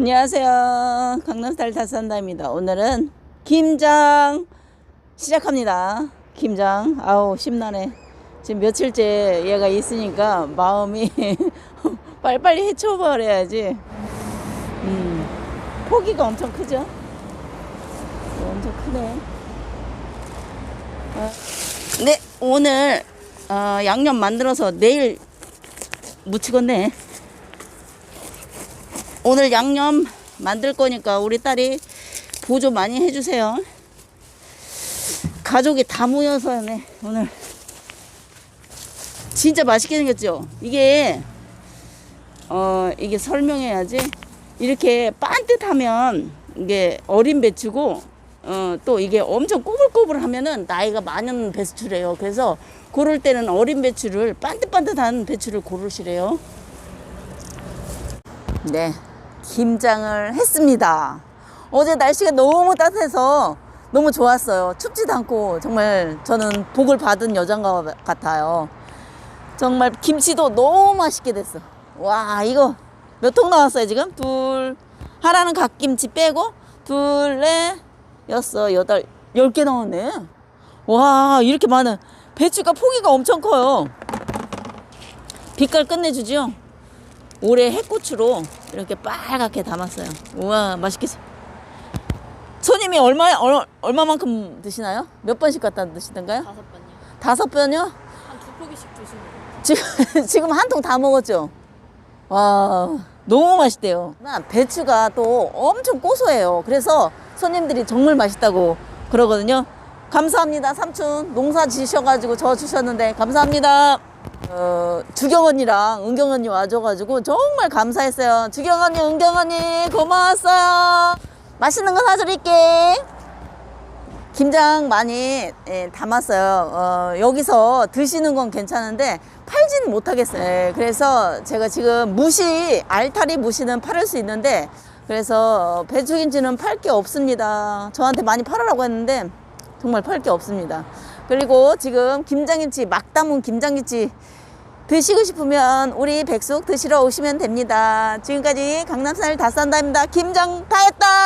안녕하세요. 강남스타일 다산다입니다. 오늘은 김장 시작합니다. 김장. 아우, 심란해. 지금 며칠째 얘가 있으니까 마음이 빨리빨리 헤쳐버려야지. 음, 포기가 엄청 크죠? 엄청 크네. 어, 네, 오늘 어, 양념 만들어서 내일 무치겠네. 오늘 양념 만들 거니까 우리 딸이 보조 많이 해주세요. 가족이 다 모여서네 오늘 진짜 맛있게 생겼죠. 이게 어 이게 설명해야지. 이렇게 반듯하면 이게 어린 배추고 어 또 이게 엄청 꼬불꼬불 하면은 나이가 많은 배추래요. 그래서 고를 때는 어린 배추를 반듯반듯한 배추를 고르시래요. 네, 김장을 했습니다. 어제 날씨가 너무 따뜻해서 너무 좋았어요. 춥지도 않고 정말 저는 복을 받은 여잔 것 같아요. 정말 김치도 너무 맛있게 됐어. 와, 이거 몇 통 나왔어요, 지금? 둘, 하나는 갓김치 빼고, 둘, 넷, 여섯, 여덟, 열 개 나왔네. 와, 이렇게 많은. 배추가 포기가 엄청 커요. 빛깔 끝내주죠? 올해 해고추로 이렇게 빨갛게 담았어요. 우와, 맛있겠어. 손님이 얼마, 얼, 얼마만큼 드시나요? 몇 번씩 갖다 드시던가요? 다섯 번요. 다섯 번요? 한 두 포기씩 드시면 돼요. 지금, 지금 한 통 다 먹었죠? 와, 너무 맛있대요. 나 배추가 또 엄청 고소해요. 그래서 손님들이 정말 맛있다고 그러거든요. 감사합니다, 삼촌. 농사 지셔가지고 저 주셨는데, 감사합니다. 어, 주경 언니랑 은경 언니 와줘가지고 정말 감사했어요. 주경 언니, 은경 언니, 고마웠어요. 맛있는 거 사드릴게. 김장 많이 예, 담았어요. 어, 여기서 드시는 건 괜찮은데 팔지는 못하겠어요. 예, 그래서 제가 지금 무시 알타리 무시는 팔을 수 있는데 그래서 배추김치는 팔 게 없습니다. 저한테 많이 팔으라고 했는데 정말 팔 게 없습니다. 그리고 지금 김장김치 막 담은 김장김치 드시고 싶으면 우리 백숙 드시러 오시면 됩니다. 지금까지 강남살 다산다입니다. 김장 다 했다.